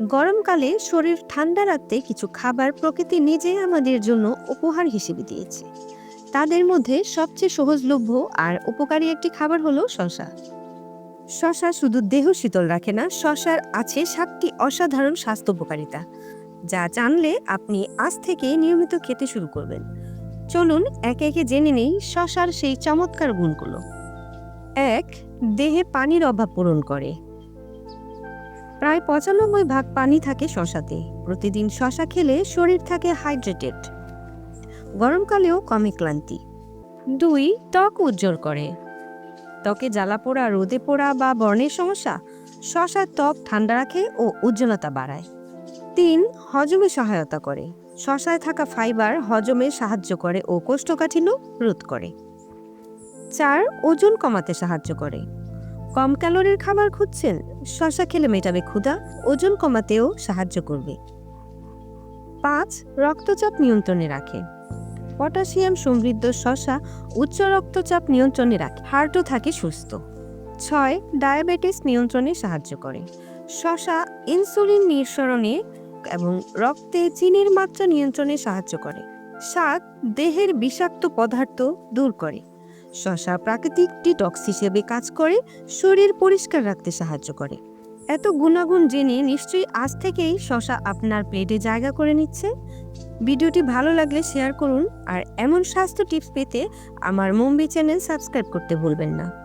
গরমকালে শরীর ঠান্ডা রাখতে কিছু খাবার প্রকৃতি নিজেই আমাদের জন্য উপহার হিসেবে দিয়েছে। তাদের মধ্যে সবচেয়ে সহজলভ্য আর উপকারী একটি খাবার হলো শশা। শশা শুধু দেহ শীতল রাখে না, শশার আছে সাতটি অসাধারণ স্বাস্থ্য উপকারিতা, যা জানলে আপনি আজ থেকে নিয়মিত খেতে শুরু করবেন। চলুন একে একে জেনে নেই শশার সেই চমৎকার গুণগুলো। এক, দেহে পানির অভাব পূরণ করে। প্রায় পঁচানব্বই ভাগ পানি থাকে শশাতে। প্রতিদিন শশা খেলে শরীর থাকে হাইড্রেটেড। গরমকালেও কমে ক্লান্তি। দুই, ত্বক উজ্জ্বল করে। ত্বকে জ্বালা পোড়া, রোদে পোড়া বা বর্ণের সমস্যা, শশার ত্বক ঠান্ডা রাখে ও উজ্জ্বলতা বাড়ায়। তিন, হজমে সহায়তা করে। শশায় থাকা ফাইবার হজমে সাহায্য করে ও কোষ্ঠকাঠিন্য রোধ করে। চার, ওজন কমাতে সাহায্য করে। কম ক্যালোরির খাবার খুঁজছেন? শশা খেলে মেটাবে ক্ষুধা, ওজন কমাতেও সাহায্য করবে। পাঁচ, রক্তচাপ নিয়ন্ত্রণে রাখে। পটাশিয়াম সমৃদ্ধ শশা উচ্চ রক্তচাপ নিয়ন্ত্রণে রাখে, হার্টও থাকে সুস্থ। ছয়, ডায়াবেটিস নিয়ন্ত্রণে সাহায্য করে। শশা ইনসুলিন নিঃসরণে এবং রক্তে চিনির মাত্রা নিয়ন্ত্রণে সাহায্য করে। সাত, দেহের বিষাক্ত পদার্থ দূর করে। শশা প্রাকৃতিক ডিটক্স হিসেবে কাজ করে, শরীর পরিষ্কার রাখতে সাহায্য করে। এত গুণাগুণ জেনে নিশ্চয়ই আজ থেকেই শশা আপনার প্লেটে জায়গা করে নিচ্ছে। ভিডিওটি ভালো লাগলে শেয়ার করুন আর এমন স্বাস্থ্য টিপস পেতে আমার মুম্বি চ্যানেল সাবস্ক্রাইব করতে ভুলবেন না।